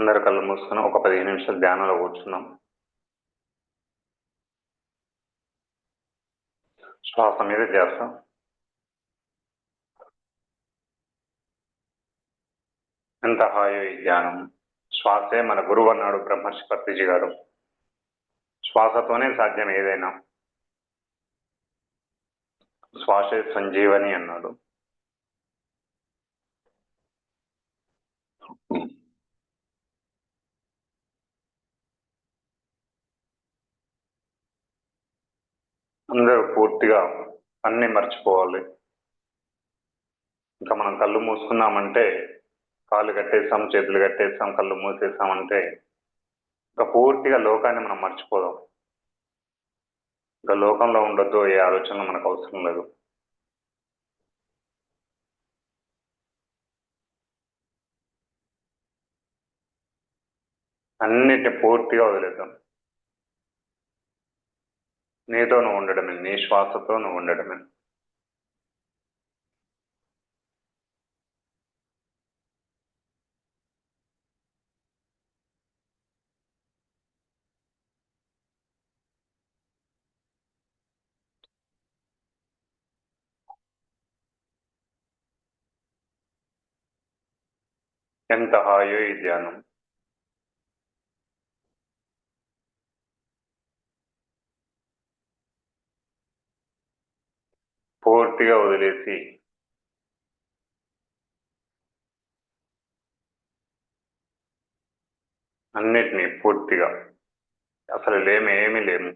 అందరు కళ్ళు మూసుకొని ఒక పదిహేను నిమిషాలు ధ్యానంలో కూర్చున్నాం. శ్వాస మీద ధ్యాస. ఎంత హాయో ఈ ధ్యానం. శ్వాసే మన గురువు అన్నాడు బ్రహ్మర్షి పత్రిజీ గారు. శ్వాసతోనే సాధ్యం ఏదైనా. శ్వాసే సంజీవని అన్నాడు. అందరూ పూర్తిగా అన్ని మర్చిపోవాలి. ఇంకా మనం కళ్ళు మూసుకున్నామంటే కాళ్ళు కట్టేసాం చేతులు కట్టేసాం కళ్ళు మూసేసామంటే ఇంకా పూర్తిగా లోకాన్ని మనం మర్చిపోదాం. ఇంకా లోకంలో ఉండొద్దు ఏ ఆలోచనలు మనకు అవసరం లేదు. అన్నిటిని పూర్తిగా వదిలేద్దాం. నీతో నువ్వు ఉండడమే నీ శ్వాసతో నువ్వు ఉండడమే ఎంత హాయో ఈ ధ్యానం పూర్తిగా వదిలేసి. అన్నిటినీ పూర్తిగా. అసలు లేము ఏమీ లేము.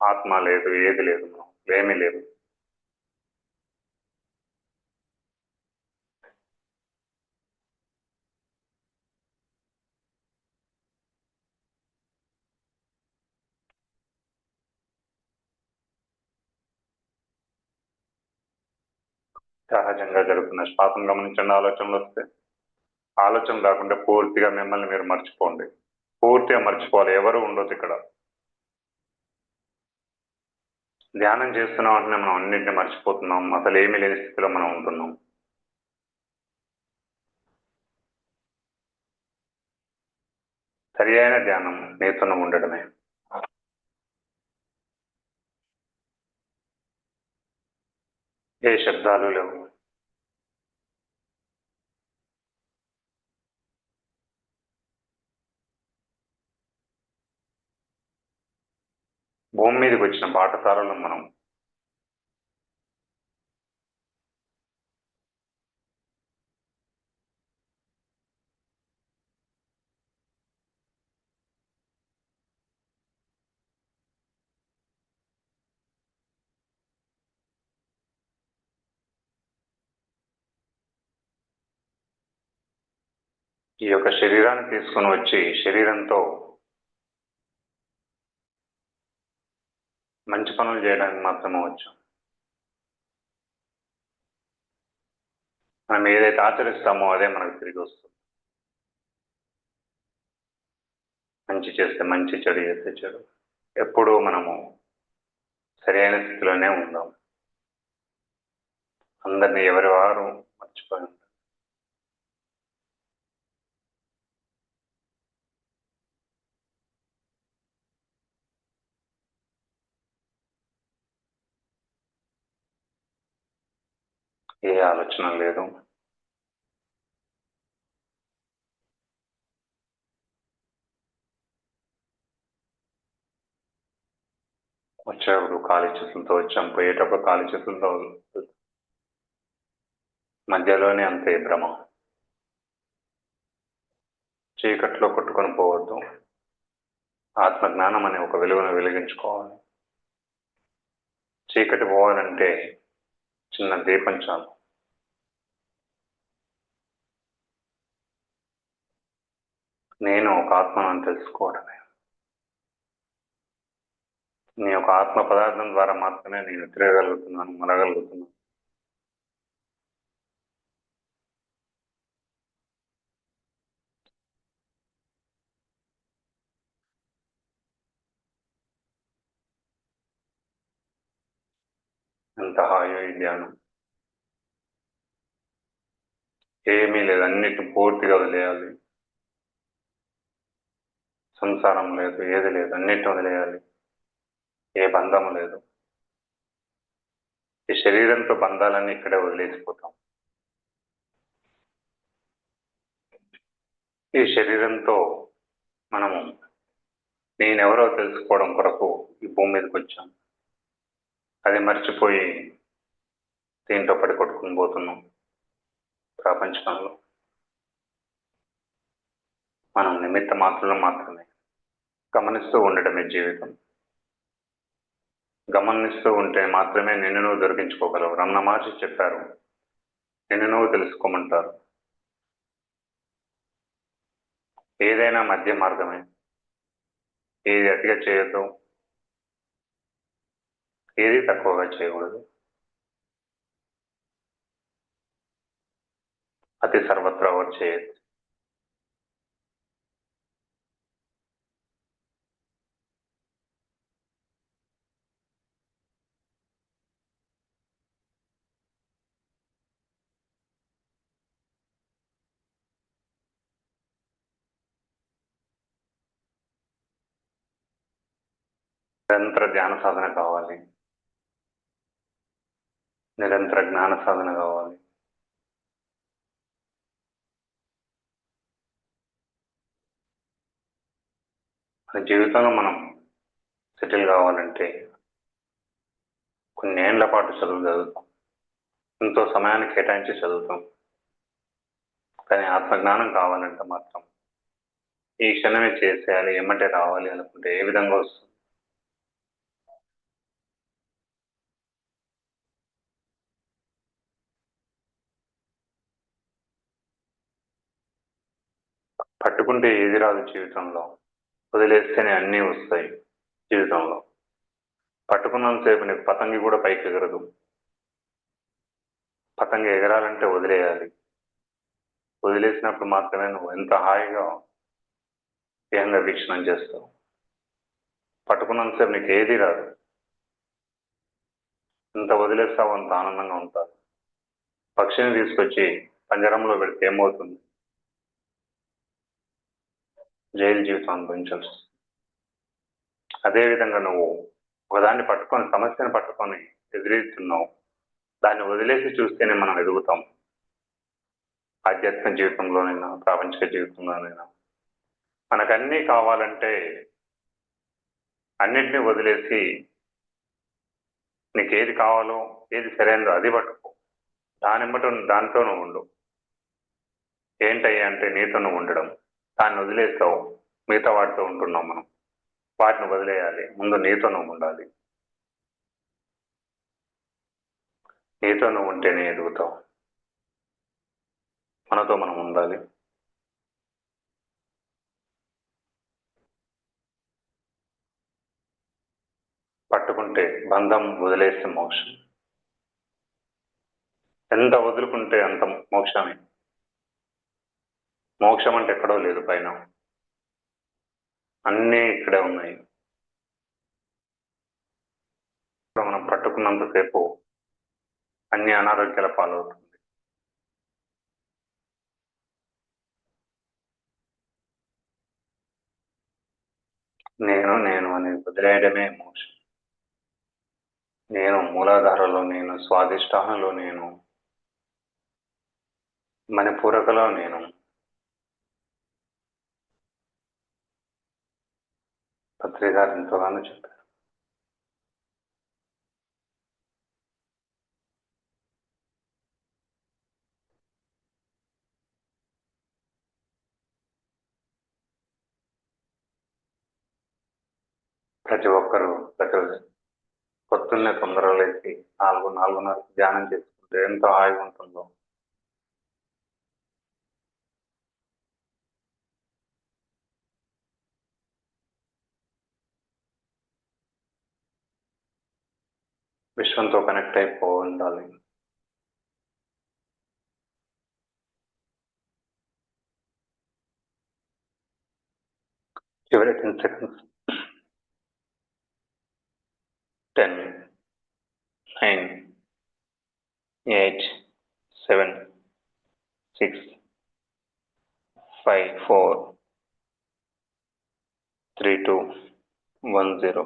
ఆత్మ లేదు ఏది లేదు ఏమీ లేవు సహజంగా జరుగుతున్న శ్వాసం గమనించండి ఆలోచనలు వస్తే. ఆలోచన కాకుండా పూర్తిగా మిమ్మల్ని మీరు మర్చిపోండి. పూర్తిగా మర్చిపోవాలి. ఎవరు ఉండదు ఇక్కడ. ధ్యానం చేస్తున్నాం అంటే మనం అన్నింటినీ మర్చిపోతున్నాం. అసలు ఏమీ లేని స్థితిలో మనం ఉంటున్నాం. సరి అయిన ధ్యానం నీతో ఉండడమే. ఏ శబ్దాలు లేవు. భూమి మీదకి వచ్చిన బాటసారులను మనం ఈ యొక్క శరీరాన్ని తీసుకొని వచ్చి శరీరంతో మంచి పనులు చేయడానికి మాత్రమే వచ్చాం. మనం ఏదైతే ఆచరిస్తామో అదే మనకు తిరిగి వస్తుంది. మంచి చేస్తే మంచి చెడు చేస్తే చెడు. ఎప్పుడూ మనము సరైన స్థితిలోనే ఉందాం. అందరినీ ఎవరి వారు మర్చిపోయి. ఏ ఆలోచన లేదు. వచ్చేటప్పుడు ఖాళీ చేతులతో వచ్చాం. పోయేటప్పుడు ఖాళీ చేతులతో మధ్యలోనే అంతే భ్రమ. చీకట్లో కొట్టుకొని పోవద్దు. ఆత్మజ్ఞానం అనే ఒక వెలుగును వెలిగించుకోవాలి. చీకటి పోవాలంటే చిన్న దీపం చాలు. నేను ఒక ఆత్మను తెలుసుకోవడమే. నీ యొక్క ఆత్మ పదార్థం ద్వారా మాత్రమే నేను తిరగగలుగుతున్నాను మరగలుగుతున్నాను. ఎంత హాయో ఈ ధ్యానం. ఏమీ లేదు అన్నిటి పూర్తిగా వదిలేయాలి. సంసారం లేదు ఏది లేదు అన్నిటిని వదిలేయాలి. ఏ బంధం లేదు. ఈ శరీరంతో బంధాలన్నీ ఇక్కడే వదిలేసిపోతాం. ఈ శరీరంతో మనము నేనెవరో తెలుసుకోవడం కొరకు ఈ భూమి మీదకి వచ్చాము అది మర్చిపోయి దీంట్లో పడి కొట్టుకుని పోతున్నాం ప్రపంచంలో. మనం నిమిత్త మాత్రంలో మాత్రమే గమనిస్తూ ఉండటమే జీవితం. గమనిస్తూ ఉంటే మాత్రమే నిన్ను నువ్వు దొరికించుకోగలవు. రమణ మహర్షి చెప్పారు నిన్ను నువ్వు తెలుసుకోమంటారు. ఏదైనా మధ్య మార్గమే. ఏది అతిగా చేయొద్దు ఏది తక్కువగా చేయకూడదు. అతి సర్వత్రా వచ్చేయదు నిరంతర ధ్యాన సాధన కావాలి. నిరంతర జ్ఞాన సాధన కావాలి. మన జీవితంలో మనం సెటిల్ కావాలంటే కొన్ని ఏళ్ళ పాటు చదువు చదువుతాం. ఎంతో సమయాన్ని కేటాయించి చదువుతాం. కానీ ఆత్మజ్ఞానం కావాలంటే మాత్రం ఈ క్షణమే చేసేయాలి ఏమంటే రావాలి అనుకుంటే ఏ విధంగా వస్తుంది? పట్టుకుంటే ఏది రాదు జీవితంలో. వదిలేస్తేనే అన్నీ వస్తాయి జీవితంలో. పట్టుకున్నంతసేపు నీకు పతంగి కూడా పైకి ఎగరదు. పతంగి ఎగరాలంటే వదిలేయాలి. వదిలేసినప్పుడు మాత్రమే నువ్వు ఎంత హాయిగా ఏకంగా వీక్షణం చేస్తావు. పట్టుకున్నంతసేపు నీకు ఏది రాదు. ఎంత వదిలేస్తావు అంత ఆనందంగా ఉంటారు పక్షిని తీసుకొచ్చి పంజరంలో పెడితే ఏమవుతుంది? జైలు జీవితం అనుభవించాల్సి అదేవిధంగా నువ్వు ఒకదాన్ని పట్టుకొని సమస్యను పట్టుకొని ఎదురెత్తున్నావు దాన్ని వదిలేసి చూస్తేనే మనం ఎదుగుతాం. ఆధ్యాత్మిక జీవితంలోనైనా ప్రాపంచిక జీవితంలోనైనా. మనకు కావాలంటే అన్నిటినీ వదిలేసి నీకు ఏది కావాలో ఏది సరైనదో అది పట్టుకో. దాని బట్టి దాంతో నువ్వు ఉండు. ఏంటయ్యా అంటే నీతో నువ్వు ఉండడం. దాన్ని వదిలేస్తావు మిగతా వాటితో ఉంటున్నాం మనం. వాటిని వదిలేయాలి. ముందు నీతో నువ్వు ఉండాలి. నీతో నువ్వు ఉంటేనే ఎదుగుతావు. మనతో మనం ఉండాలి. పట్టుకుంటే బంధం వదిలేస్తే మోక్షం. ఎంత వదులుకుంటే అంత మోక్షమే. మోక్షం అంటే ఎక్కడో లేదు పైన. అన్నీ ఇక్కడే ఉన్నాయి. మనం పట్టుకున్నంతసేపు అన్ని అనారోగ్యాల పాలవుతుంది. నేను నేను అనేది వదిలేయడమే మోక్షం. నేను మూలాధారలో నేను స్వాదిష్టానంలో నేను మణిపూరకలో నేను పత్రిక గారు ఎంతోగానో చెప్పారు. ప్రతి ఒక్కరూ ప్రతిరోజు పొద్దున్నే తొందరలో లేచి నాలుగు నాలుగున్నర ధ్యానం చేసుకుంటే ఎంతో హాయిగా ఉంటుందో? విశ్వంతో కనెక్ట్ అయిపో ఉండాలి చివరి ten seconds ten nine eight seven six five four three two one zero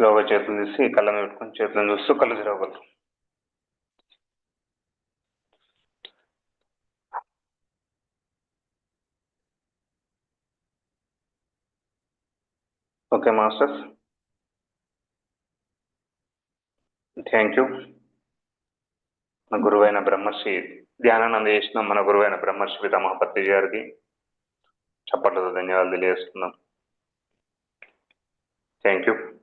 స్లోగా చేతులు తీసి కళ్ళ మీద పెట్టుకొని చేతులను చూస్తూ కళ్ళు తెరవగలరు. Okay masters. Thank you. మన గురువైన బ్రహ్మర్షి ధ్యానానంద చేసిన మన గురువైన బ్రహ్మర్షి పితామహపతి గారికి చప్పట్లతో ధన్యవాదాలు తెలియజేస్తున్నాం. Thank you.